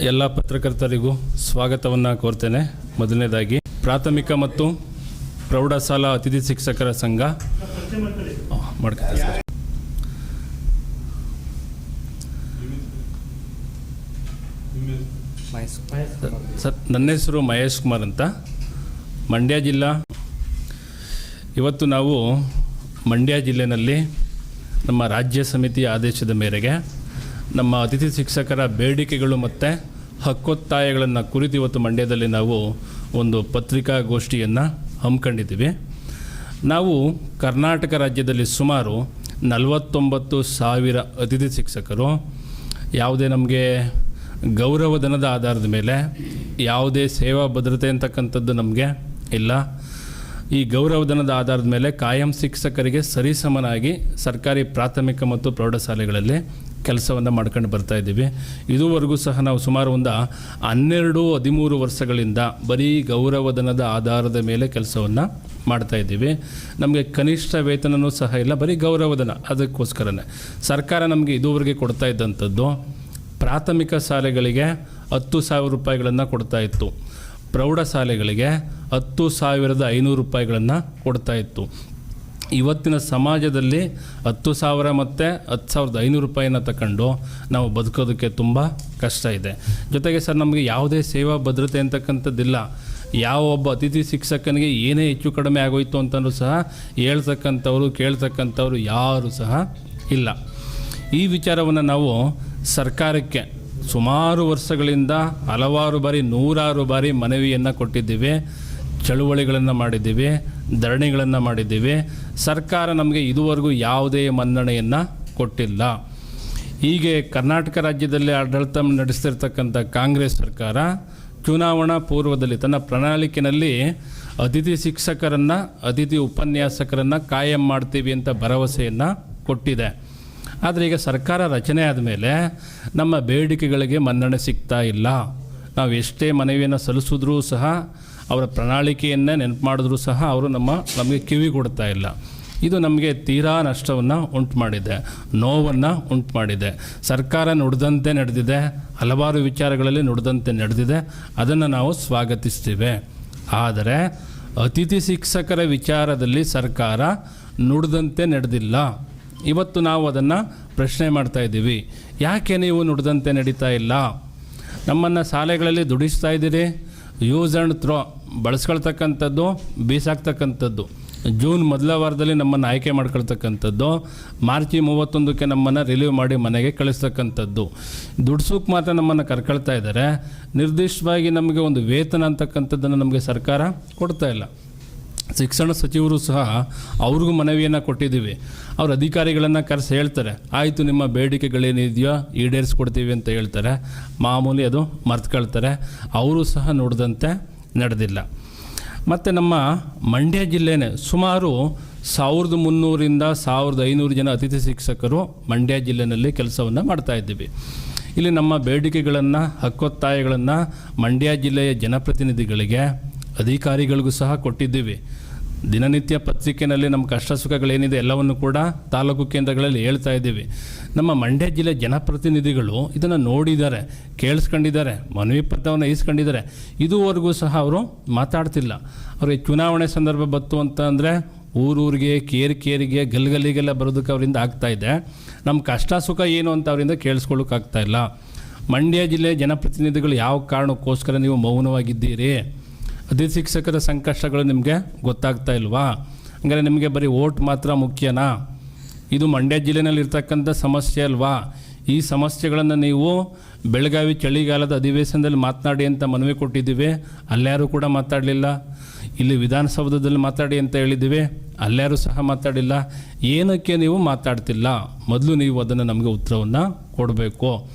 ಎಲ್ಲ ಪತ್ರಕರ್ತರಿಗೂ ಸ್ವಾಗತವನ್ನು ಕೋರ್ತೇನೆ. ಮೊದಲನೇದಾಗಿ, ಪ್ರಾಥಮಿಕ ಮತ್ತು ಪ್ರೌಢಶಾಲಾ ಅತಿಥಿ ಶಿಕ್ಷಕರ ಸಂಘ. ಸರ್. ನನ್ನ ಹೆಸರು ಮಹೇಶ್ ಕುಮಾರ್ ಅಂತ. ಮಂಡ್ಯ ಜಿಲ್ಲಾ. ಇವತ್ತು ನಾವು ಮಂಡ್ಯ ಜಿಲ್ಲೆಯಲ್ಲಿ ನಮ್ಮ ರಾಜ್ಯ ಸಮಿತಿಯ ಆದೇಶದ ಮೇರೆಗೆ ನಮ್ಮ ಅತಿಥಿ ಶಿಕ್ಷಕರ ಬೇಡಿಕೆಗಳು ಮತ್ತು ಹಕ್ಕೊತ್ತಾಯಗಳನ್ನು ಕುರಿತು ಇವತ್ತು ಮಂಡ್ಯದಲ್ಲಿ ನಾವು ಒಂದು ಪತ್ರಿಕಾಗೋಷ್ಠಿಯನ್ನು ಹಮ್ಮಿಕೊಂಡಿದ್ದೀವಿ. ನಾವು ಕರ್ನಾಟಕ ರಾಜ್ಯದಲ್ಲಿ ಸುಮಾರು ನಲವತ್ತೊಂಬತ್ತು ಸಾವಿರ ಅತಿಥಿ ಶಿಕ್ಷಕರು. ಯಾವುದೇ ನಮಗೆ ಗೌರವಧನದ ಆಧಾರದ ಮೇಲೆ ಯಾವುದೇ ಸೇವಾ ಭದ್ರತೆ ಅಂತಕ್ಕಂಥದ್ದು ನಮಗೆ ಇಲ್ಲ. ಈ ಗೌರವಧನದ ಆಧಾರದ ಮೇಲೆ ಕಾಯಂ ಶಿಕ್ಷಕರಿಗೆ ಸರಿಸಮನಾಗಿ ಸರ್ಕಾರಿ ಪ್ರಾಥಮಿಕ ಮತ್ತು ಪ್ರೌಢಶಾಲೆಗಳಲ್ಲಿ ಕೆಲಸವನ್ನು ಮಾಡ್ಕೊಂಡು ಬರ್ತಾ ಇದ್ದೀವಿ. ಇದುವರೆಗೂ ಸಹ ನಾವು ಸುಮಾರು ಒಂದು ಹನ್ನೆರಡು, ಹದಿಮೂರು ವರ್ಷಗಳಿಂದ ಬರೀ ಗೌರವಧನದ ಆಧಾರದ ಮೇಲೆ ಕೆಲಸವನ್ನು ಮಾಡ್ತಾ ಇದ್ದೀವಿ. ನಮಗೆ ಕನಿಷ್ಠ ವೇತನವೂ ಸಹ ಇಲ್ಲ, ಬರೀ ಗೌರವಧನ ಅದಕ್ಕೋಸ್ಕರನೇ. ಸರ್ಕಾರ ನಮಗೆ ಇದುವರೆಗೆ ಕೊಡ್ತಾ ಇದ್ದಂಥದ್ದು ಪ್ರಾಥಮಿಕ ಶಾಲೆಗಳಿಗೆ ಹತ್ತು ಸಾವಿರ ರೂಪಾಯಿಗಳನ್ನು ಕೊಡ್ತಾ ಇತ್ತು. ಪ್ರೌಢಶಾಲೆಗಳಿಗೆ ಹತ್ತು ಸಾವಿರದ ಐನೂರು ರೂಪಾಯಿಗಳನ್ನು ಕೊಡ್ತಾ ಇತ್ತು. ಇವತ್ತಿನ ಸಮಾಜದಲ್ಲಿ ಹತ್ತು ಸಾವಿರ ಮತ್ತು ಹತ್ತು ಸಾವಿರದ ಐನೂರು ರೂಪಾಯಿನ ತಗೊಂಡು ನಾವು ಬದುಕೋದಕ್ಕೆ ತುಂಬ ಕಷ್ಟ ಇದೆ. ಜೊತೆಗೆ ಸರ್, ನಮಗೆ ಯಾವುದೇ ಸೇವಾ ಭದ್ರತೆ ಅಂತಕ್ಕಂಥದ್ದಿಲ್ಲ. ಯಾವ ಒಬ್ಬ ಅತಿಥಿ ಶಿಕ್ಷಕನಿಗೆ ಏನೇ ಹೆಚ್ಚು ಕಡಿಮೆ ಆಗೋಯ್ತು ಅಂತಲೂ ಸಹ ಹೇಳ್ತಕ್ಕಂಥವ್ರು, ಕೇಳ್ತಕ್ಕಂಥವ್ರು ಯಾರು ಸಹ ಇಲ್ಲ. ಈ ವಿಚಾರವನ್ನು ನಾವು ಸರ್ಕಾರಕ್ಕೆ ಸುಮಾರು ವರ್ಷಗಳಿಂದ ಹಲವಾರು ಬಾರಿ, ನೂರಾರು ಬಾರಿ ಮನವಿಯನ್ನು ಕೊಟ್ಟಿದ್ದೀವಿ, ಚಳುವಳಿಗಳನ್ನು ಮಾಡಿದ್ದೀವಿ. ಧರಣಿಗಳನ್ನು ಮಾಡಿದ್ದೀವಿ. ಸರ್ಕಾರ ನಮಗೆ ಇದುವರೆಗೂ ಯಾವುದೇ ಮನ್ನಣೆಯನ್ನು ಕೊಟ್ಟಿಲ್ಲ. ಹೀಗೆ ಕರ್ನಾಟಕ ರಾಜ್ಯದಲ್ಲಿ ಆಡಳಿತ ನಡೆಸ್ತಿರ್ತಕ್ಕಂಥ ಕಾಂಗ್ರೆಸ್ ಸರ್ಕಾರ ಚುನಾವಣಾ ಪೂರ್ವದಲ್ಲಿ ತನ್ನ ಪ್ರಣಾಳಿಕೆಯಲ್ಲಿ ಅತಿಥಿ ಶಿಕ್ಷಕರನ್ನು, ಅತಿಥಿ ಉಪನ್ಯಾಸಕರನ್ನು ಕಾಯಂ ಮಾಡ್ತೀವಿ ಅಂತ ಭರವಸೆಯನ್ನು ಕೊಟ್ಟಿದೆ. ಆದರೆ ಈಗ ಸರ್ಕಾರ ರಚನೆ ಆದಮೇಲೆ ನಮ್ಮ ಬೇಡಿಕೆಗಳಿಗೆ ಮನ್ನಣೆ ಸಿಗ್ತಾ ಇಲ್ಲ. ನಾವು ಎಷ್ಟೇ ಮನವಿಯನ್ನು ಸಲ್ಲಿಸಿದ್ರೂ ಸಹ ಅವರ ಪ್ರಣಾಳಿಕೆಯನ್ನೇ ನೆನಪು ಮಾಡಿದ್ರೂ ಸಹ ಅವರು ನಮ್ಮ, ನಮಗೆ ಕಿವಿ ಕೊಡ್ತಾ ಇಲ್ಲ. ಇದು ನಮಗೆ ತೀರಾ ನಷ್ಟವನ್ನು ಉಂಟು ಮಾಡಿದೆ, ನೋವನ್ನು ಉಂಟು ಮಾಡಿದೆ. ಸರ್ಕಾರ ನುಡಿದಂತೆ ನಡೆದಿದೆ, ಹಲವಾರು ವಿಚಾರಗಳಲ್ಲಿ ನುಡಿದಂತೆ ನಡೆದಿದೆ, ಅದನ್ನು ನಾವು ಸ್ವಾಗತಿಸ್ತೀವಿ. ಆದರೆ ಅತಿಥಿ ಶಿಕ್ಷಕರ ವಿಚಾರದಲ್ಲಿ ಸರ್ಕಾರ ನುಡಿದಂತೆ ನಡೆದಿಲ್ಲ. ಇವತ್ತು ನಾವು ಅದನ್ನು ಪ್ರಶ್ನೆ ಮಾಡ್ತಾ ಇದ್ದೀವಿ. ಯಾಕೆ ನೀವು ನುಡಿದಂತೆ ನಡೀತಾ ಇಲ್ಲ? ನಮ್ಮನ್ನು ಶಾಲೆಗಳಲ್ಲಿ ದುಡಿಸ್ತಾ ಇದ್ದೀರಿ? ಯೂಸ್ ಆ್ಯಂಡ್ ಥ್ರೋ ಬಳಸ್ಕೊಳ್ತಕ್ಕಂಥದ್ದು, ಬೀಸಾಕ್ತಕ್ಕಂಥದ್ದು. ಜೂನ್ ಮೊದಲ ವಾರದಲ್ಲಿ ನಮ್ಮನ್ನು ಆಯ್ಕೆ ಮಾಡ್ಕೊಳ್ತಕ್ಕಂಥದ್ದು, ಮಾರ್ಚಿ ಮೂವತ್ತೊಂದಕ್ಕೆ ನಮ್ಮನ್ನು ರಿಲೀವ್ ಮಾಡಿ ಮನೆಗೆ ಕಳಿಸ್ತಕ್ಕಂಥದ್ದು. ದುಡ್ಸೋಕೆ ಮಾತ್ರ ನಮ್ಮನ್ನು ಕರ್ಕೊಳ್ತಾ ಇದ್ದಾರೆ ನಿರ್ದಿಷ್ಟವಾಗಿ ನಮಗೆ ಒಂದು ವೇತನ ಅಂತಕ್ಕಂಥದ್ದನ್ನು ನಮಗೆ ಸರ್ಕಾರ ಕೊಡ್ತಾ ಇಲ್ಲ. ಶಿಕ್ಷಣ ಸಚಿವರು ಸಹ ಅವ್ರಿಗೂ ಮನವಿಯನ್ನು ಕೊಟ್ಟಿದ್ದೀವಿ. ಅವ್ರ ಅಧಿಕಾರಿಗಳನ್ನು ಕರೆಸಿ ಹೇಳ್ತಾರೆ. ಆಯಿತು, ನಿಮ್ಮ ಬೇಡಿಕೆಗಳೇನಿದೆಯೋ ಈಡೇರಿಸ್ಕೊಡ್ತೀವಿ ಅಂತ ಹೇಳ್ತಾರೆ. ಮಾಮೂಲಿ ಅದು ಮರ್ತ್ಕೊಳ್ತಾರೆ. ಅವರು ಸಹ ನೋಡಿದಂತೆ ನಡೆದಿಲ್ಲ. ಮತ್ತು ನಮ್ಮ ಮಂಡ್ಯ ಜಿಲ್ಲೆನೇ ಸುಮಾರು ಸಾವಿರದ ಮುನ್ನೂರಿಂದ ಸಾವಿರದ ಐನೂರು ಜನ ಅತಿಥಿ ಶಿಕ್ಷಕರು ಮಂಡ್ಯ ಜಿಲ್ಲೆಯಲ್ಲಿ ಕೆಲಸವನ್ನು ಮಾಡ್ತಾಯಿದ್ದೀವಿ ಇಲ್ಲಿ ನಮ್ಮ ಬೇಡಿಕೆಗಳನ್ನು, ಹಕ್ಕೊತ್ತಾಯಗಳನ್ನು ಮಂಡ್ಯ ಜಿಲ್ಲೆಯ ಜನಪ್ರತಿನಿಧಿಗಳಿಗೆ, ಅಧಿಕಾರಿಗಳಿಗೂ ಸಹ ಕೊಟ್ಟಿದ್ದೀವಿ. ದಿನನಿತ್ಯ ಪತ್ರಿಕೆಯಲ್ಲಿ ನಮ್ಮ ಕಷ್ಟ ಸುಖಗಳೇನಿದೆ ಎಲ್ಲವನ್ನು ಕೂಡ ತಾಲೂಕು ಕೇಂದ್ರಗಳಲ್ಲಿ ಹೇಳ್ತಾ ಇದ್ದೀವಿ. ನಮ್ಮ ಮಂಡ್ಯ ಜಿಲ್ಲೆ ಜನಪ್ರತಿನಿಧಿಗಳು ಇದನ್ನು ನೋಡಿದ್ದಾರೆ, ಕೇಳಿಸ್ಕೊಂಡಿದ್ದಾರೆ ಮನವಿ ಪತ್ರವನ್ನು ಇಸ್ಕೊಂಡಿದ್ದಾರೆ ಇದುವರೆಗೂ ಸಹ ಅವರು ಮಾತಾಡ್ತಿಲ್ಲ. ಅವರಿಗೆ ಚುನಾವಣೆ ಸಂದರ್ಭ ಬತ್ತು ಅಂತ ಅಂದರೆ ಊರೂರಿಗೆ, ಕೇರ್ ಕೇರಿಗೆ, ಗಲ್ಗಲಿಗೆಲ್ಲ ಬರೋದಕ್ಕೆ ಅವರಿಂದ ಆಗ್ತಾ ಇದೆ. ನಮ್ಮ ಕಷ್ಟ ಸುಖ ಏನು ಅಂತ ಅವರಿಂದ ಕೇಳಿಸ್ಕೊಳ್ಳೋಕ್ಕಾಗ್ತಾ ಇಲ್ಲ. ಮಂಡ್ಯ ಜಿಲ್ಲೆ ಜನಪ್ರತಿನಿಧಿಗಳು ಯಾವ ಕಾರಣಕ್ಕೋಸ್ಕರ ನೀವು ಮೌನವಾಗಿದ್ದೀರಿ? ಅತಿಥಿ ಶಿಕ್ಷಕರ ಸಂಕಷ್ಟಗಳು ನಿಮಗೆ ಗೊತ್ತಾಗ್ತಾ ಇಲ್ವಾ? ಹಂಗಾರೆ ನಿಮಗೆ ಬರೀ ಓಟ್ ಮಾತ್ರ ಮುಖ್ಯನಾ? ಇದು ಮಂಡ್ಯ ಜಿಲ್ಲೆಯಲ್ಲಿರ್ತಕ್ಕಂಥ ಸಮಸ್ಯೆ ಅಲ್ವಾ? ಈ ಸಮಸ್ಯೆಗಳನ್ನು ನೀವು ಬೆಳಗಾವಿ ಚಳಿಗಾಲದ ಅಧಿವೇಶನದಲ್ಲಿ ಮಾತನಾಡಿ ಅಂತ ಮನವಿ ಕೊಟ್ಟಿದ್ದೀವಿ. ಅಲ್ಯಾರೂ ಕೂಡ ಮಾತಾಡಲಿಲ್ಲ. ಇಲ್ಲಿ ವಿಧಾನಸೌಧದಲ್ಲಿ ಮಾತಾಡಿ ಅಂತ ಹೇಳಿದ್ದೀವಿ. ಅಲ್ಯಾರೂ ಸಹ ಮಾತಾಡಿಲ್ಲ. ಏನಕ್ಕೆ ನೀವು ಮಾತಾಡ್ತಿಲ್ಲ? ಮೊದಲು ನೀವು ಅದನ್ನು ನಮಗೆ ಉತ್ತರವನ್ನು ಕೊಡಬೇಕು.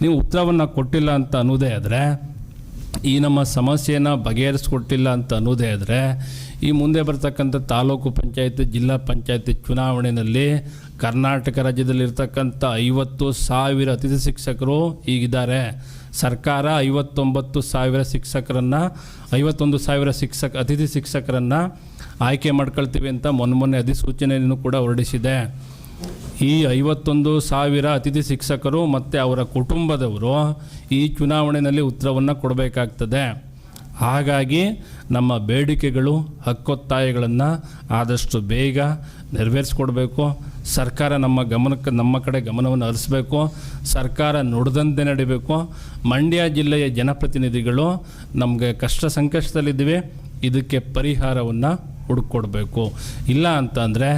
ನೀವು ಉತ್ತರವನ್ನು ಕೊಟ್ಟಿಲ್ಲ ಅಂತ ಅನ್ನೋದೇ ಆದರೆ ಈ ನಮ್ಮ ಸಮಸ್ಯೆನ ಬಗೆಹರಿಸ್ಕೊಟ್ಟಿಲ್ಲ ಅಂತ ಅನ್ನೋದೇ ಆದರೆ, ಈ ಮುಂದೆ ಬರ್ತಕ್ಕಂಥ ತಾಲೂಕು ಪಂಚಾಯತ್, ಜಿಲ್ಲಾ ಪಂಚಾಯತ್ ಚುನಾವಣೆಯಲ್ಲಿ ಕರ್ನಾಟಕ ರಾಜ್ಯದಲ್ಲಿರ್ತಕ್ಕಂಥ ಐವತ್ತು ಸಾವಿರ ಅತಿಥಿ ಶಿಕ್ಷಕರು ಈಗಿದ್ದಾರೆ. ಸರ್ಕಾರ ಐವತ್ತೊಂಬತ್ತು ಸಾವಿರ ಶಿಕ್ಷಕರನ್ನು, ಐವತ್ತೊಂದು ಸಾವಿರ ಶಿಕ್ಷಕ, ಅತಿಥಿ ಶಿಕ್ಷಕರನ್ನು ಆಯ್ಕೆ ಮಾಡ್ಕೊಳ್ತೀವಿ ಅಂತ ಮೊನ್ನೆ ಮೊನ್ನೆ ಅಧಿಸೂಚನೆಯನ್ನು ಕೂಡ ಹೊರಡಿಸಿದೆ. ಈ ಐವತ್ತೊಂದು ಸಾವಿರ ಅತಿಥಿ ಶಿಕ್ಷಕರು ಮತ್ತು ಅವರ ಕುಟುಂಬದವರು ಈ ಚುನಾವಣೆಯಲ್ಲಿ ಉತ್ತರವನ್ನು ಕೊಡಬೇಕಾಗ್ತದೆ. ಹಾಗಾಗಿ ನಮ್ಮ ಬೇಡಿಕೆಗಳು, ಹಕ್ಕೊತ್ತಾಯಗಳನ್ನು ಆದಷ್ಟು ಬೇಗ ನೆರವೇರಿಸ್ಕೊಡ್ಬೇಕು. ಸರ್ಕಾರ ನಮ್ಮ ಗಮನಕ್ಕೆ, ನಮ್ಮ ಕಡೆ ಗಮನವನ್ನು ಹರಿಸ್ಬೇಕು. ಸರ್ಕಾರ ನುಡಿದಂತೆ ನಡಿಬೇಕು. ಮಂಡ್ಯ ಜಿಲ್ಲೆಯ ಜನಪ್ರತಿನಿಧಿಗಳು ನಮಗೆ ಕಷ್ಟ ಸಂಕಷ್ಟದಲ್ಲಿದ್ದೀವಿ. ಇದಕ್ಕೆ ಪರಿಹಾರವನ್ನು ಹುಡುಕೊಡ್ಬೇಕು. ಇಲ್ಲ ಅಂತಂದರೆ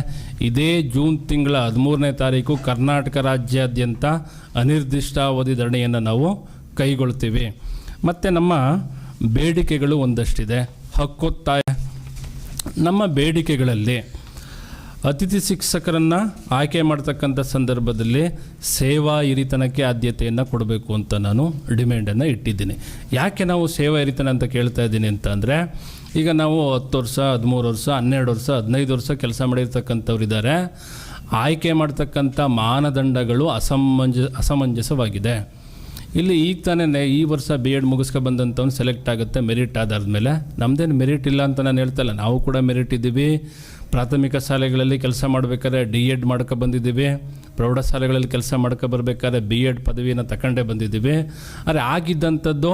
ಇದೇ ಜೂನ್ ತಿಂಗಳ ಹದಿಮೂರನೇ ತಾರೀಕು ಕರ್ನಾಟಕ ರಾಜ್ಯಾದ್ಯಂತ ಅನಿರ್ದಿಷ್ಟಾವಧಿ ಧರಣಿಯನ್ನು ನಾವು ಕೈಗೊಳ್ತೀವಿ. ಮತ್ತು ನಮ್ಮ ಬೇಡಿಕೆಗಳು ಒಂದಷ್ಟಿದೆ. ಹಕ್ಕೊತ್ತಾಯ ನಮ್ಮ ಬೇಡಿಕೆಗಳಲ್ಲಿ ಅತಿಥಿ ಶಿಕ್ಷಕರನ್ನು ಆಯ್ಕೆ ಮಾಡ್ತಕ್ಕಂಥ ಸಂದರ್ಭದಲ್ಲಿ ಸೇವಾ ಹಿರಿತನಕ್ಕೆ ಆದ್ಯತೆಯನ್ನು ಕೊಡಬೇಕು ಅಂತ ನಾನು ಡಿಮ್ಯಾಂಡನ್ನು ಇಟ್ಟಿದ್ದೀನಿ. ಯಾಕೆ ನಾವು ಸೇವಾ ಹಿರಿತನ ಅಂತ ಕೇಳ್ತಾ ಇದ್ದೀನಿ ಅಂತ ಅಂದರೆ ಈಗ ನಾವು ಹತ್ತು ವರ್ಷ, ಹದಿಮೂರು ವರ್ಷ, ಹನ್ನೆರಡು ವರ್ಷ, ಹದಿನೈದು ವರ್ಷ ಕೆಲಸ ಮಾಡಿರ್ತಕ್ಕಂಥವ್ರು ಇದ್ದಾರೆ ಆಯ್ಕೆ ಮಾಡ್ತಕ್ಕಂಥ ಮಾನದಂಡಗಳು ಅಸಮಂಜ, ಅಸಮಂಜಸವಾಗಿದೆ. ಇಲ್ಲಿ ಈಗ ತಾನೇ ಈ ವರ್ಷ ಬಿ ಎಡ್ ಮುಗಿಸ್ಕೊ ಬಂದಂಥವ್ನು ಸೆಲೆಕ್ಟ್ ಆಗುತ್ತೆ ಮೆರಿಟ್ ಆಧಾರದ ಮೇಲೆ ನಮ್ಮದೇನು ಮೆರಿಟ್ ಇಲ್ಲ ಅಂತ ನಾನು ಹೇಳ್ತಲ್ಲ, ನಾವು ಕೂಡ ಮೆರಿಟ್ ಇದ್ದೀವಿ. ಪ್ರಾಥಮಿಕ ಶಾಲೆಗಳಲ್ಲಿ ಕೆಲಸ ಮಾಡಬೇಕಾದ್ರೆ ಡಿ ಎಡ್ ಮಾಡ್ಕೊ ಬಂದಿದ್ದೀವಿ. ಪ್ರೌಢಶಾಲೆಗಳಲ್ಲಿ ಕೆಲಸ ಮಾಡ್ಕೊ ಬರಬೇಕಾದ್ರೆ ಬಿ ಎಡ್ ಪದವಿಯನ್ನು ತಗೊಂಡೇ ಬಂದಿದ್ದೀವಿ. ಆದರೆ ಆಗಿದ್ದಂಥದ್ದು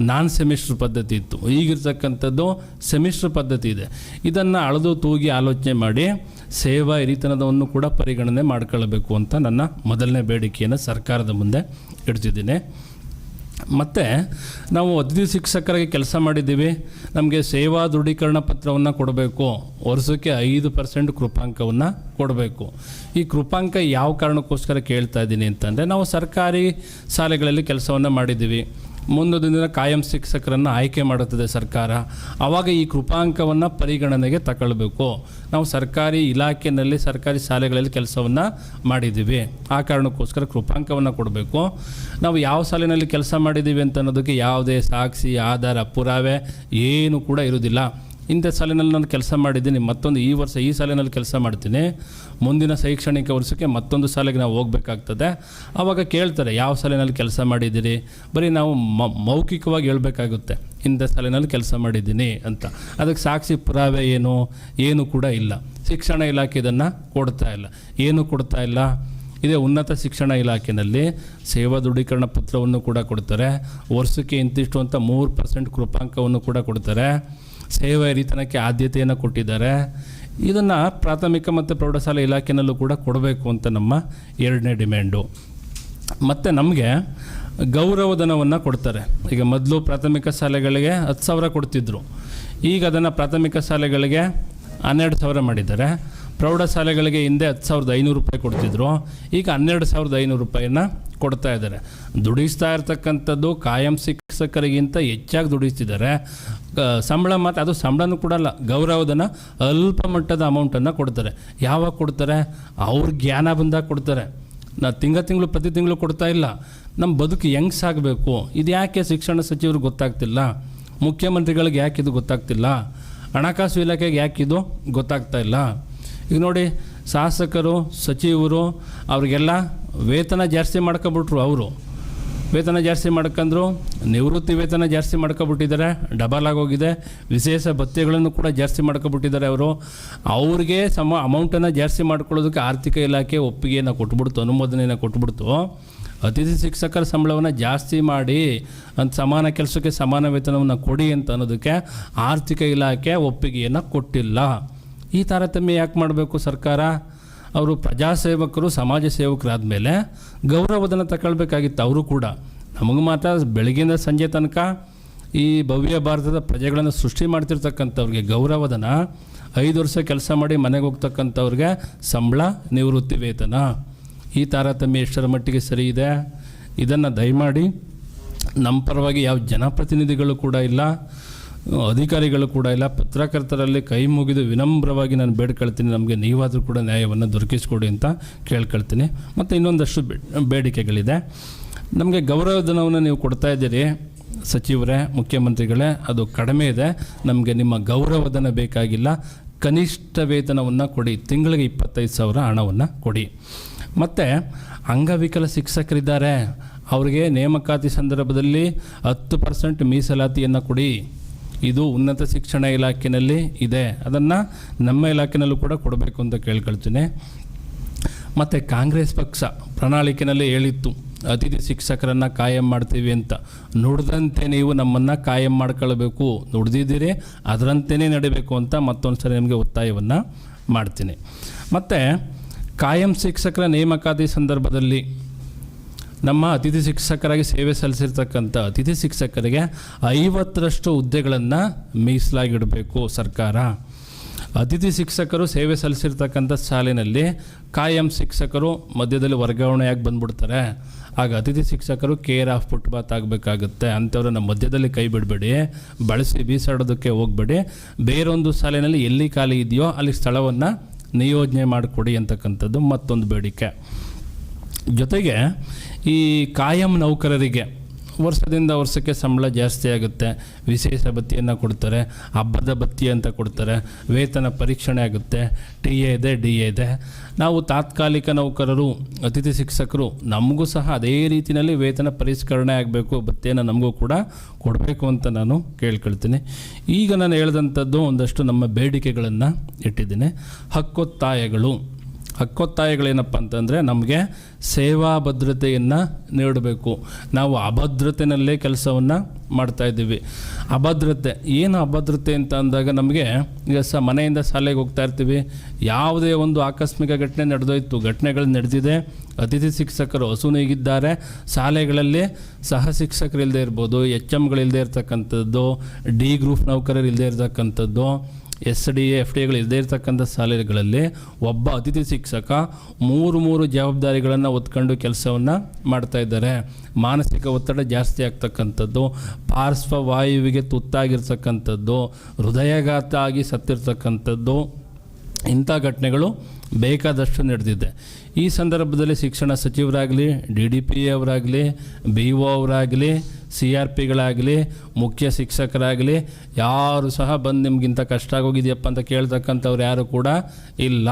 ನಾನ್ ಸೆಮಿಸ್ಟ್ರ್ ಪದ್ಧತಿ ಇತ್ತು. ಈಗಿರ್ತಕ್ಕಂಥದ್ದು ಸೆಮಿಸ್ಟ್ರ್ ಪದ್ಧತಿ ಇದೆ. ಇದನ್ನು ಅಳೆದು ತೂಗಿ ಆಲೋಚನೆ ಮಾಡಿ ಸೇವಾ ಹಿರಿತನದವನ್ನು ಕೂಡ ಪರಿಗಣನೆ ಮಾಡ್ಕೊಳ್ಬೇಕು ಅಂತ ನನ್ನ ಮೊದಲನೇ ಬೇಡಿಕೆಯನ್ನು ಸರ್ಕಾರದ ಮುಂದೆ ಇಡ್ತಿದ್ದೀನಿ. ಮತ್ತು ನಾವು ಅತಿಥಿ ಶಿಕ್ಷಕರಾಗಿ ಕೆಲಸ ಮಾಡಿದ್ದೀವಿ. ನಮಗೆ ಸೇವಾ ದೃಢೀಕರಣ ಪತ್ರವನ್ನು ಕೊಡಬೇಕು. ವರ್ಷಕ್ಕೆ ಐದು ಪರ್ಸೆಂಟ್ ಕೃಪಾಂಕವನ್ನು ಕೊಡಬೇಕು. ಈ ಕೃಪಾಂಕ ಯಾವ ಕಾರಣಕ್ಕೋಸ್ಕರ ಕೇಳ್ತಾ ಇದ್ದೀನಿ ಅಂತಂದರೆ ನಾವು ಸರ್ಕಾರಿ ಶಾಲೆಗಳಲ್ಲಿ ಕೆಲಸವನ್ನು ಮಾಡಿದ್ದೀವಿ. ಮುಂದೊಂದು ದಿನ ಕಾಯಂ ಶಿಕ್ಷಕರನ್ನು ಆಯ್ಕೆ ಮಾಡುತ್ತದೆ ಸರ್ಕಾರ. ಆವಾಗ ಈ ಕೃಪಾಂಕವನ್ನು ಪರಿಗಣನೆಗೆ ತಗೊಳ್ಬೇಕು. ನಾವು ಸರ್ಕಾರಿ ಇಲಾಖೆಯಲ್ಲಿ, ಸರ್ಕಾರಿ ಶಾಲೆಗಳಲ್ಲಿ ಕೆಲಸವನ್ನು ಮಾಡಿದ್ದೀವಿ. ಆ ಕಾರಣಕ್ಕೋಸ್ಕರ ಕೃಪಾಂಕವನ್ನು ಕೊಡಬೇಕು. ನಾವು ಯಾವ ಶಾಲೆಯಲ್ಲಿ ಕೆಲಸ ಮಾಡಿದ್ದೀವಿ ಅಂತ ಅನ್ನೋದಕ್ಕೆ ಯಾವುದೇ ಸಾಕ್ಷಿ, ಆಧಾರ, ಪುರಾವೆ ಏನು ಕೂಡ ಇರೋದಿಲ್ಲ ಇಂಥ ಸಾಲಿನಲ್ಲಿ ನಾನು ಕೆಲಸ ಮಾಡಿದ್ದೀನಿ, ಮತ್ತೊಂದು ಈ ವರ್ಷ ಈ ಸಾಲಿನಲ್ಲಿ ಕೆಲಸ ಮಾಡ್ತೀನಿ. ಮುಂದಿನ ಶೈಕ್ಷಣಿಕ ವರ್ಷಕ್ಕೆ ಮತ್ತೊಂದು ಸಾಲಿಗೆ ನಾವು ಹೋಗಬೇಕಾಗ್ತದೆ. ಆವಾಗ ಕೇಳ್ತಾರೆ, ಯಾವ ಸಾಲಿನಲ್ಲಿ ಕೆಲಸ ಮಾಡಿದ್ದೀರಿ? ಬರೀ ನಾವು ಮೌಖಿಕವಾಗಿ ಹೇಳಬೇಕಾಗುತ್ತೆ, ಹಿಂದೆ ಸಾಲಿನಲ್ಲಿ ಕೆಲಸ ಮಾಡಿದ್ದೀನಿ ಅಂತ. ಅದಕ್ಕೆ ಸಾಕ್ಷಿ ಪುರಾವೆ ಏನು? ಏನು ಕೂಡ ಇಲ್ಲ. ಶಿಕ್ಷಣ ಇಲಾಖೆ ಇದನ್ನು ಕೊಡ್ತಾ ಇಲ್ಲ. ಏನು ಕೊಡ್ತಾ ಇಲ್ಲ? ಇದೇ ಉನ್ನತ ಶಿಕ್ಷಣ ಇಲಾಖೆಯಲ್ಲಿ ಸೇವಾ ದೃಢೀಕರಣ ಪತ್ರವನ್ನು ಕೂಡ ಕೊಡ್ತಾರೆ. ವರ್ಷಕ್ಕೆ ಇಂತಿಷ್ಟು ಅಂತ ಮೂರು ಪರ್ಸೆಂಟ್ ಕೃಪಾಂಕವನ್ನು ಕೂಡ ಕೊಡ್ತಾರೆ. ಸೇವಾ ರೀತನಕ್ಕೆ ಆದ್ಯತೆಯನ್ನು ಕೊಟ್ಟಿದ್ದಾರೆ. ಇದನ್ನು ಪ್ರಾಥಮಿಕ ಮತ್ತು ಪ್ರೌಢಶಾಲೆ ಇಲಾಖೆಯಲ್ಲೂ ಕೂಡ ಕೊಡಬೇಕು ಅಂತ ನಮ್ಮ ಎರಡನೇ ಡಿಮ್ಯಾಂಡು. ಮತ್ತು ನಮಗೆ ಗೌರವಧನವನ್ನು ಕೊಡ್ತಾರೆ. ಈಗ ಮೊದಲು ಪ್ರಾಥಮಿಕ ಶಾಲೆಗಳಿಗೆ ಹತ್ತು ಸಾವಿರ ಕೊಡ್ತಿದ್ರು. ಈಗ ಅದನ್ನು ಪ್ರಾಥಮಿಕ ಶಾಲೆಗಳಿಗೆ ಹನ್ನೆರಡು ಸಾವಿರ ಮಾಡಿದ್ದಾರೆ. ಪ್ರೌಢಶಾಲೆಗಳಿಗೆ ಹಿಂದೆ ಹತ್ತು ಸಾವಿರದ ಐನೂರು ರೂಪಾಯಿ ಕೊಡ್ತಿದ್ರು. ಈಗ ಹನ್ನೆರಡು ಸಾವಿರದ ಐನೂರು ರೂಪಾಯಿನ ಕೊಡ್ತಾ ಇದ್ದಾರೆ. ದುಡಿಸ್ತಾ ಇರ್ತಕ್ಕಂಥದ್ದು ಕಾಯಂ ಶಿಕ್ಷಕರಿಗಿಂತ ಹೆಚ್ಚಾಗಿ ದುಡಿಸ್ತಿದ್ದಾರೆ. ಸಂಬಳ ಮಾತ್ರ, ಅದು ಸಂಬಳನೂ ಕೊಡಲ್ಲ ಗೌರವಧನ ಅಲ್ಪ ಮಟ್ಟದ ಅಮೌಂಟನ್ನು ಕೊಡ್ತಾರೆ. ಯಾವಾಗ ಕೊಡ್ತಾರೆ? ಅವ್ರ ಜ್ಞಾನ ಬಂದಾಗ ಕೊಡ್ತಾರೆ. ನಾ ತಿಂಗಳ ತಿಂಗಳು, ಪ್ರತಿ ತಿಂಗಳು ಕೊಡ್ತಾ ಇಲ್ಲ. ನಮ್ಮ ಬದುಕು ಹೆಂಗೆ ಸಾಗಬೇಕು? ಇದು ಯಾಕೆ ಶಿಕ್ಷಣ ಸಚಿವರು ಗೊತ್ತಾಗ್ತಿಲ್ಲ? ಮುಖ್ಯಮಂತ್ರಿಗಳಿಗೆ ಯಾಕೆ ಇದು ಗೊತ್ತಾಗ್ತಿಲ್ಲ? ಹಣಕಾಸು ಇಲಾಖೆಗೆ ಇದು ಗೊತ್ತಾಗ್ತಾ ಇಲ್ಲ? ಈಗ ನೋಡಿ ಶಾಸಕರು, ಸಚಿವರು, ಅವ್ರಿಗೆಲ್ಲ ವೇತನ ಜಾಸ್ತಿ ಮಾಡ್ಕೊಬಿಟ್ರು ಅವರು. ವೇತನ ಜಾಸ್ತಿ ಮಾಡ್ಕೊಂಡ್ರು, ನಿವೃತ್ತಿ ವೇತನ ಜಾಸ್ತಿ ಮಾಡ್ಕೊಬಿಟ್ಟಿದ್ದಾರೆ ಡಬಲ್ ಆಗೋಗಿದೆ, ವಿಶೇಷ ಭತ್ಯೆಗಳನ್ನು ಕೂಡ ಜಾಸ್ತಿ ಮಾಡ್ಕೊಬಿಟ್ಟಿದ್ದಾರೆ ಅವರು. ಅವ್ರಿಗೆ ಸಮ ಅಮೌಂಟನ್ನು ಜಾಸ್ತಿ ಮಾಡ್ಕೊಳ್ಳೋದಕ್ಕೆ ಆರ್ಥಿಕ ಇಲಾಖೆ ಒಪ್ಪಿಗೆಯನ್ನು ಕೊಟ್ಬಿಡ್ತು, ಅನುಮೋದನೆಯನ್ನು ಕೊಟ್ಬಿಡ್ತು. ಅತಿಥಿ ಶಿಕ್ಷಕರ ಸಂಬಳವನ್ನು ಜಾಸ್ತಿ ಮಾಡಿ ಅಂತ ಸಮಾನ ಕೆಲಸಕ್ಕೆ ಸಮಾನ ವೇತನವನ್ನು ಕೊಡಿ ಅಂತ ಅನ್ನೋದಕ್ಕೆ ಆರ್ಥಿಕ ಇಲಾಖೆ ಒಪ್ಪಿಗೆಯನ್ನು ಕೊಟ್ಟಿಲ್ಲ. ಈ ತಾರತಮ್ಯ ಯಾಕೆ ಮಾಡಬೇಕು ಸರ್ಕಾರ? ಅವರು ಪ್ರಜಾಸೇವಕರು, ಸಮಾಜ ಸೇವಕರಾದ ಮೇಲೆ ಗೌರವದನ್ನು ತಗೊಳ್ಬೇಕಾಗಿತ್ತು ಅವರು ಕೂಡ. ನಮಗೆ ಮಾತ್ರ ಬೆಳಗಿಂದ ಸಂಜೆ ತನಕ ಈ ಭವ್ಯ ಭಾರತದ ಪ್ರಜೆಗಳನ್ನು ಸೃಷ್ಟಿ ಮಾಡ್ತಿರ್ತಕ್ಕಂಥವ್ರಿಗೆ ಗೌರವಧನ ಐದು ವರ್ಷ ಕೆಲಸ ಮಾಡಿ ಮನೆಗೆ ಹೋಗ್ತಕ್ಕಂಥವ್ರಿಗೆ ಸಂಬಳ ನಿವೃತ್ತಿ ವೇತನ ಈ ತಾರತಮ್ಯ ಎಷ್ಟರ ಮಟ್ಟಿಗೆ ಸರಿ ಇದೆ? ಇದನ್ನು ದಯಮಾಡಿ ನಮ್ಮ ಪರವಾಗಿ ಯಾವ ಜನಪ್ರತಿನಿಧಿಗಳು ಕೂಡ ಇಲ್ಲ. ಅಧಿಕಾರಿಗಳು ಕೂಡ ಇಲ್ಲ, ಪತ್ರಕರ್ತರಲ್ಲಿ ಕೈ ಮುಗಿದು ವಿನಮ್ರವಾಗಿ ನಾನು ಬೇಡ್ಕೊಳ್ತೀನಿ, ನಮಗೆ ನೀವಾದರೂ ಕೂಡ ನ್ಯಾಯವನ್ನು ದೊರಕಿಸ್ಕೊಡಿ ಅಂತ ಕೇಳ್ಕೊಳ್ತೀನಿ. ಮತ್ತು ಇನ್ನೊಂದಷ್ಟು ಬೇಡಿಕೆಗಳಿದೆ. ನಮಗೆ ಗೌರವಧನವನ್ನು ನೀವು ಕೊಡ್ತಾ ಇದ್ದೀರಿ, ಸಚಿವರೇ, ಮುಖ್ಯಮಂತ್ರಿಗಳೇ, ಅದು ಕಡಿಮೆ ಇದೆ. ನಮಗೆ ನಿಮ್ಮ ಗೌರವಧನ ಬೇಕಾಗಿಲ್ಲ. ಕನಿಷ್ಠ ವೇತನವನ್ನು ಕೊಡಿ, ತಿಂಗಳಿಗೆ ಇಪ್ಪತ್ತೈದು ಸಾವಿರ ಹಣವನ್ನು ಕೊಡಿ. ಮತ್ತು ಅಂಗವಿಕಲ ಶಿಕ್ಷಕರಿದ್ದಾರೆ. ಅವರಿಗೆ ನೇಮಕಾತಿ ಸಂದರ್ಭದಲ್ಲಿ ಹತ್ತು ಪರ್ಸೆಂಟ್ ಮೀಸಲಾತಿಯನ್ನು ಕೊಡಿ. ಇದು ಉನ್ನತ ಶಿಕ್ಷಣ ಇಲಾಖೆಯಲ್ಲಿ ಇದೆ. ಅದನ್ನು ನಮ್ಮ ಇಲಾಖೆಯಲ್ಲೂ ಕೂಡ ಕೊಡಬೇಕು ಅಂತ ಕೇಳ್ಕೊಳ್ತೀನಿ. ಮತ್ತು ಕಾಂಗ್ರೆಸ್ ಪಕ್ಷ ಪ್ರಣಾಳಿಕೆಯಲ್ಲಿ ಹೇಳಿತ್ತು, ಅತಿಥಿ ಶಿಕ್ಷಕರನ್ನು ಕಾಯಂ ಮಾಡ್ತೀವಿ ಅಂತ. ನುಡಿದಂತೆ ನೀವು ನಮ್ಮನ್ನು ಕಾಯಂ ಮಾಡ್ಕೊಳ್ಬೇಕು. ನುಡ್ದಿದ್ದೀರಿ ಅದರಂತೆಯೇ ನಡಿಬೇಕು ಅಂತ ಮತ್ತೊಂದು ಸರಿ ನಿಮಗೆ ಒತ್ತಾಯವನ್ನು ಮಾಡ್ತೀನಿ. ಮತ್ತು ಕಾಯಂ ಶಿಕ್ಷಕರ ನೇಮಕಾತಿ ಸಂದರ್ಭದಲ್ಲಿ ನಮ್ಮ ಅತಿಥಿ ಶಿಕ್ಷಕರಾಗಿ ಸೇವೆ ಸಲ್ಲಿಸಿರ್ತಕ್ಕಂಥ ಅತಿಥಿ ಶಿಕ್ಷಕರಿಗೆ ಐವತ್ತರಷ್ಟು ಹುದ್ದೆಗಳನ್ನು ಮೀಸಲಾಗಿಡಬೇಕು ಸರ್ಕಾರ. ಅತಿಥಿ ಶಿಕ್ಷಕರು ಸೇವೆ ಸಲ್ಲಿಸಿರ್ತಕ್ಕಂಥ ಶಾಲೆಯಲ್ಲಿ ಕಾಯಂ ಶಿಕ್ಷಕರು ಮಧ್ಯದಲ್ಲಿ ವರ್ಗಾವಣೆಯಾಗಿ ಬಂದ್ಬಿಡ್ತಾರೆ. ಆಗ ಅತಿಥಿ ಶಿಕ್ಷಕರು ಕೇರ್ ಆಫ್ ಫುಟ್ಪಾತ್ ಆಗಬೇಕಾಗುತ್ತೆ. ಅಂಥವ್ರನ್ನ ಮಧ್ಯದಲ್ಲಿ ಕೈ ಬಿಡಬೇಡಿ, ಬಳಸಿ ಬೀಸಾಡೋದಕ್ಕೆ ಹೋಗಬೇಡಿ. ಬೇರೊಂದು ಶಾಲೆಯಲ್ಲಿ ಎಲ್ಲಿ ಖಾಲಿ ಇದೆಯೋ ಅಲ್ಲಿ ಸ್ಥಳವನ್ನು ನಿಯೋಜನೆ ಮಾಡಿಕೊಡಿ ಅಂತಕ್ಕಂಥದ್ದು ಮತ್ತೊಂದು ಬೇಡಿಕೆ. ಜೊತೆಗೆ ಈ ಕಾಯಂ ನೌಕರರಿಗೆ ವರ್ಷದಿಂದ ವರ್ಷಕ್ಕೆ ಸಂಬಳ ಜಾಸ್ತಿ ಆಗುತ್ತೆ. ವಿಶೇಷ ಬತ್ತಿಯನ್ನು ಕೊಡ್ತಾರೆ. ಹಬ್ಬದ ಬತ್ತಿ ಅಂತ ಕೊಡ್ತಾರೆ. ವೇತನ ಪರೀಕ್ಷಣೆ ಆಗುತ್ತೆ. ಟಿ ಎ ಇದೆ, ಡಿ ಎ ಇದೆ. ನಾವು ತಾತ್ಕಾಲಿಕ ನೌಕರರು, ಅತಿಥಿ ಶಿಕ್ಷಕರು, ನಮಗೂ ಸಹ ಅದೇ ರೀತಿಯಲ್ಲಿ ವೇತನ ಪರಿಷ್ಕರಣೆ ಆಗಬೇಕು ಭತ್ಯೆಯನ್ನು ನಮಗೂ ಕೂಡ ಕೊಡಬೇಕು ಅಂತ ನಾನು ಕೇಳ್ಕೊಳ್ತೀನಿ. ಈಗ ನಾನು ಹೇಳಿದಂಥದ್ದು ಒಂದಷ್ಟು ನಮ್ಮ ಬೇಡಿಕೆಗಳನ್ನು ಇಟ್ಟಿದ್ದೀನಿ. ಹಕ್ಕೊತ್ತಾಯಗಳು. ಹಕ್ಕೊತ್ತಾಯಗಳೇನಪ್ಪ ಅಂತಂದರೆ ನಮಗೆ ಸೇವಾ ಭದ್ರತೆಯನ್ನು ನೀಡಬೇಕು. ನಾವು ಅಭದ್ರತೆಯಲ್ಲೇ ಕೆಲಸವನ್ನು ಮಾಡ್ತಾ ಇದ್ದೀವಿ. ಅಭದ್ರತೆ, ಏನು ಅಭದ್ರತೆ ಅಂತ ಅಂದಾಗ ನಮಗೆ ಈಗ ಸ ಮನೆಯಿಂದ ಶಾಲೆಗೆ ಹೋಗ್ತಾ ಇರ್ತೀವಿ. ಯಾವುದೇ ಒಂದು ಆಕಸ್ಮಿಕ ಘಟನೆ ನಡೆದೋಯ್ತು, ಘಟನೆಗಳು ನಡೆದಿದೆ. ಅತಿಥಿ ಶಿಕ್ಷಕರು ಹಸುನೀಗಿದ್ದಾರೆ. ಶಾಲೆಗಳಲ್ಲಿ ಸಹ ಶಿಕ್ಷಕರು ಇಲ್ಲದೆ ಇರ್ಬೋದು, ಎಚ್ ಎಮ್ಗಳಿಲ್ಲದೆ ಇರ್ತಕ್ಕಂಥದ್ದು, ಡಿ ಗ್ರೂಪ್ ನೌಕರರು ಇಲ್ಲದೆ ಇರ್ತಕ್ಕಂಥದ್ದು. S D A, F D ಎಗಳು ಇಲ್ಲದೇ ಇರತಕ್ಕಂಥ ಶಾಲೆಗಳಲ್ಲಿ ಒಬ್ಬ ಅತಿಥಿ ಶಿಕ್ಷಕ ಮೂರು ಮೂರು ಜವಾಬ್ದಾರಿಗಳನ್ನು ಹೊತ್ಕೊಂಡು ಕೆಲಸವನ್ನು ಮಾಡ್ತಾ ಇದ್ದಾರೆ. ಮಾನಸಿಕ ಒತ್ತಡ ಜಾಸ್ತಿ ಆಗ್ತಕ್ಕಂಥದ್ದು ಪಾರ್ಶ್ವವಾಯುವಿಗೆ ತುತ್ತಾಗಿರ್ತಕ್ಕಂಥದ್ದು, ಹೃದಯಘಾತ ಆಗಿ ಸತ್ತಿರ್ತಕ್ಕಂಥದ್ದು, ಇಂಥ ಘಟನೆಗಳು ಬೇಕಾದಷ್ಟು ನಡೆದಿದೆ. ಈ ಸಂದರ್ಭದಲ್ಲಿ ಶಿಕ್ಷಣ ಸಚಿವರಾಗಲಿ, ಡಿ ಡಿ ಪಿ ಅವರಾಗಲಿ, ಬಿ ಒ ಅವರಾಗಲಿ ಸಿ ಆರ್ ಪಿಗಳಾಗಲಿ, ಮುಖ್ಯ ಶಿಕ್ಷಕರಾಗಲಿ, ಯಾರು ಸಹ ಬಂದು ನಿಮಗಿಂತ ಕಷ್ಟ ಆಗೋಗಿದೆಯಪ್ಪ ಅಂತ ಕೇಳ್ತಕ್ಕಂಥವ್ರು ಯಾರು ಕೂಡ ಇಲ್ಲ.